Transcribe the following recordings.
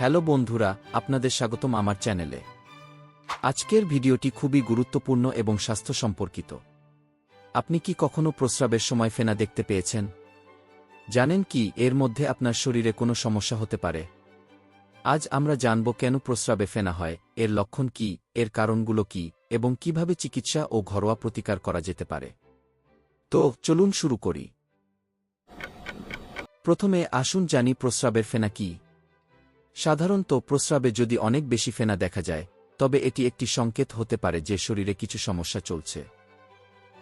Hello বন্ধুরা, আপনাদের স্বাগতম আমার চ্যানেলে। আজকের ভিডিওটি খুবই গুরুত্বপূর্ণ এবং স্বাস্থ্য সম্পর্কিত। আপনি কি কখনো প্রস্রাবের সময় ফেনা দেখতে পেয়েছেন? জানেন কি, এর মধ্যে আপনার শরীরে কোনো সমস্যা হতে পারে। আজ আমরা জানব কেন প্রস্রাবে ফেনা হয়, এর লক্ষণ কি, এর কারণগুলো কি, এবং কীভাবে চিকিৎসা ও ঘরোয়া প্রতিকার করা যেতে পারে। তো, চলুন শুরু করি। প্রথমে আসুন জানি প্রস্রাবের ফেনা কি। সাধারণত প্রস্রাবে যদি অনেক বেশি ফেনা দেখা যায়, তবে এটি একটি সংকেত হতে পারে যে শরীরে কিছু সমস্যা চলছে।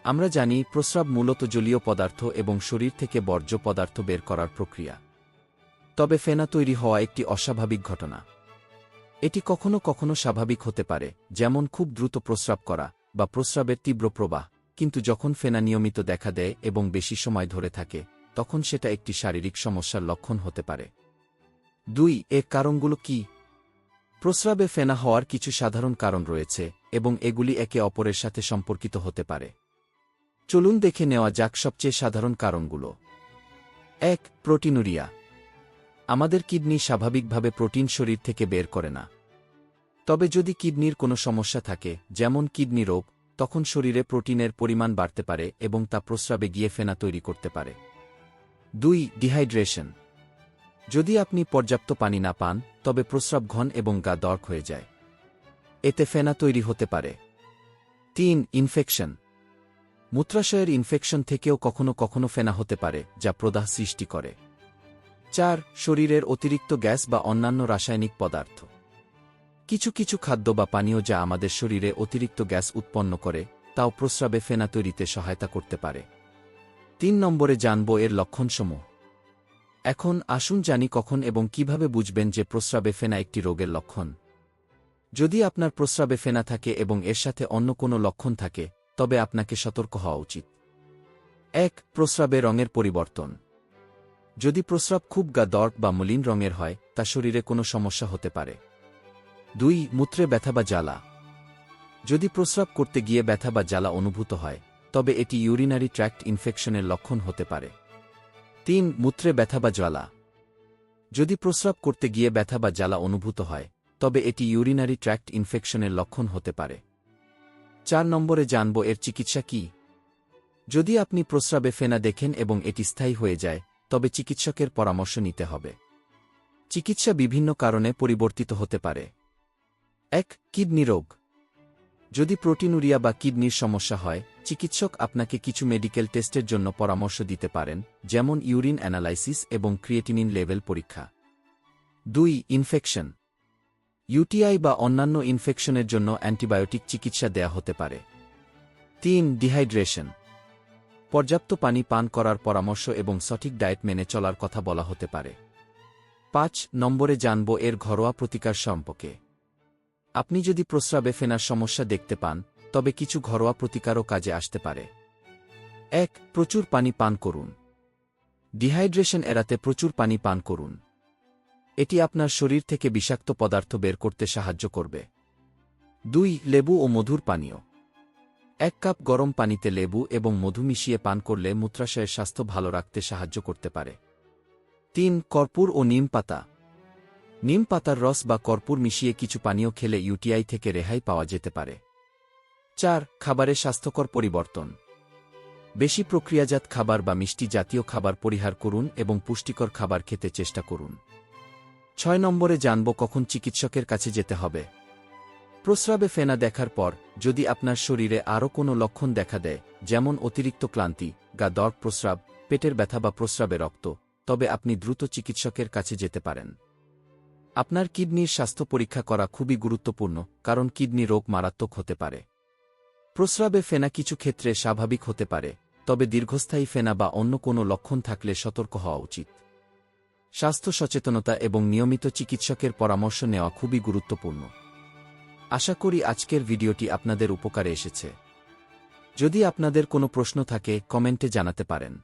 আমরা জানি প্রস্রাব মূলত জলীয় পদার্থ এবং শরীর থেকে বর্জ্য পদার্থ বের করার প্রক্রিয়া। তবে ফেনা তৈরি হওয়া একটি অস্বাভাবিক ঘটনা। এটি কখনো কখনো স্বাভাবিক হতে পারে, যেমন খুব দ্রুত প্রস্রাব করা বা প্রস্রাবের তীব্র প্রবাহ, কিন্তু যখন ফেনা নিয়মিত দেখা দেয় এবং বেশি সময় ধরে থাকে, তখন সেটা একটি শারীরিক সমস্যার লক্ষণ হতে পারে। দুই, এর কারণগুলো কি? প্রস্রাবে ফেনা হওয়ার কিছু সাধারণ কারণ রয়েছে, এবং এগুলি একে অপরের সাথে সম্পর্কিত হতে পারে। চলুন দেখে নেওয়া যাক সবচেয়ে সাধারণ কারণগুলো। এক, প্রোটিনুরিয়া। আমাদের কিডনি স্বাভাবিকভাবে প্রোটিন শরীর থেকে বের করে না। তবে যদি কিডনির কোনো সমস্যা থাকে, যেমন কিডনি রোগ, তখন শরীরে প্রোটিনের পরিমাণ বাড়তে পারে এবং তা প্রস্রাবে গিয়ে ফেনা তৈরি করতে পারে। দুই, ডিহাইড্রেশন। যদি আপনি পর্যাপ্ত পানি না পান, তবে প্রস্রাব ঘন এবং গা দর্ক হয়ে যায়। এতে ফেনা তৈরি হতে পারে। তিন ইনফেকশন মূত্রাশয়ের ইনফেকশন থেকেও কখনো কখনো ফেনা হতে পারে, যা প্রদাহ সৃষ্টি করে। চার, শরীরের অতিরিক্ত গ্যাস বা অন্যান্য রাসায়নিক পদার্থ। কিছু কিছু খাদ্য বা পানীয় যা আমাদের শরীরে অতিরিক্ত গ্যাস উৎপন্ন করে, তাও প্রস্রাবে ফেনা তৈরিতে সহায়তা করতে পারে। তিন নম্বরে জানব এর লক্ষণসমূহ। এখন আসুন জানি কখন এবং কীভাবে বুঝবেন যে প্রস্রাবে ফেনা একটি রোগের লক্ষণ। যদি আপনার প্রস্রাবে ফেনা থাকে এবং এর সাথে অন্য কোনো লক্ষণ থাকে, তবে আপনাকে সতর্ক হওয়া উচিত। এক, প্রস্রাবে রঙের পরিবর্তন। যদি প্রস্রাব খুব গা দর্ক বা মলিন রঙের হয়, তা শরীরে কোনো সমস্যা হতে পারে। দুই, মূত্রে ব্যথা বা জ্বালা। যদি প্রস্রাব করতে গিয়ে ব্যথা বা জ্বালা অনুভূত হয়, তবে এটি ইউরিনারি ট্র্যাক্ট ইনফেকশনের লক্ষণ হতে পারে। তিন মূত্রে ব্যথা বা জ্বালা। যদি প্রস্রাব করতে গিয়ে ব্যথা বা জ্বালা অনুভূত হয়, তবে এটি ইউরিনারি ট্র্যাক্ট ইনফেকশনের লক্ষণ হতে পারে। চার নম্বরে জানব এর চিকিৎসা কি। যদি আপনি প্রস্রাবে ফেনা দেখেন এবং এটি স্থায়ী হয়ে যায়, তবে চিকিৎসকের পরামর্শ নিতে হবে। চিকিৎসা বিভিন্ন কারণে পরিবর্তিত হতে পারে। এক, কিডনি রোগ। যদি প্রোটিনুরিয়া বা কিডনির সমস্যা হয়, চিকিৎসক আপনাকে কিছু মেডিকেল টেস্টের জন্য পরামর্শ দিতে পারেন, যেমন ইউরিন অ্যানালাইসিস এবং ক্রিয়েটিনিন লেভেল পরীক্ষা। দুই, ইনফেকশন। ইউটিআই বা অন্যান্য ইনফেকশনের জন্য অ্যান্টিবায়োটিক চিকিৎসা দেয়া হতে পারে। তিন, ডিহাইড্রেশন। পর্যাপ্ত পানি পান করার পরামর্শ এবং সঠিক ডায়েট মেনে চলার কথা বলা হতে পারে। পাঁচ, নম্বরে জানব এর ঘরোয়া প্রতিকার সম্পর্কে। আপনি যদি প্রস্রাবে ফেনার সমস্যা দেখতে পান, তবে কিছু ঘরোয়া প্রতিকারও কাজে আসতে পারে। এক, প্রচুর পানি পান করুন। ডিহাইড্রেশন এড়াতে প্রচুর পানি পান করুন। এটি আপনার শরীর থেকে বিষাক্ত পদার্থ বের করতে সাহায্য করবে। দুই, লেবু ও মধুর পানীয়। এক কাপ গরম পানিতে লেবু এবং মধু মিশিয়ে পান করলে মূত্রাশয়ের স্বাস্থ্য ভালো রাখতে সাহায্য করতে পারে। তিন, কর্পূর ও নিম পাতা। নিম পাতার রস বা কর্পূর মিশিয়ে কিছু পানীয় খেলে ইউটিআই থেকে রেহাই পাওয়া যেতে পারে। চার, খাবারে স্বাস্থ্যকর পরিবর্তন। বেশি প্রক্রিয়াজাত খাবার বা মিষ্টি জাতীয় খাবার পরিহার করুন এবং পুষ্টিকর খাবার খেতে চেষ্টা করুন। ছয় নম্বরে জানব কখন চিকিৎসকের কাছে যেতে হবে। প্রস্রাবে ফেনা দেখার পর, যদি আপনার শরীরে আরও কোনো লক্ষণ দেখা দেয়, যেমন অতিরিক্ত ক্লান্তি, গা দর প্রস্রাব, পেটের ব্যথা বা প্রস্রাবে রক্ত, তবে আপনি দ্রুত চিকিৎসকের কাছে যেতে পারেন। আপনার কিডনির স্বাস্থ্য পরীক্ষা করা খুবই গুরুত্বপূর্ণ, কারণ কিডনি রোগ মারাত্মক হতে পারে। প্রস্রাবে ফেনা কিছু ক্ষেত্রে স্বাভাবিক হতে পারে, তবে দীর্ঘস্থায়ী ফেনা বা অন্য কোনো লক্ষণ থাকলে সতর্ক হওয়া উচিত। স্বাস্থ্য সচেতনতা এবং নিয়মিত চিকিৎসকের পরামর্শ নেওয়া খুবই গুরুত্বপূর্ণ। আশা করি আজকের ভিডিওটি আপনাদের উপকারে এসেছে। যদি আপনাদের কোনো প্রশ্ন থাকে, কমেন্টে জানাতে পারেন।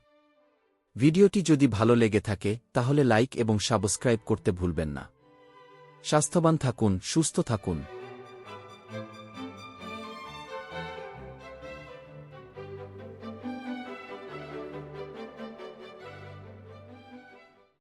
ভিডিওটি যদি ভালো লেগে থাকে, তাহলে লাইক এবং সাবস্ক্রাইব করতে ভুলবেন না। স্বাস্থ্যবান থাকুন সুস্থ থাকুন।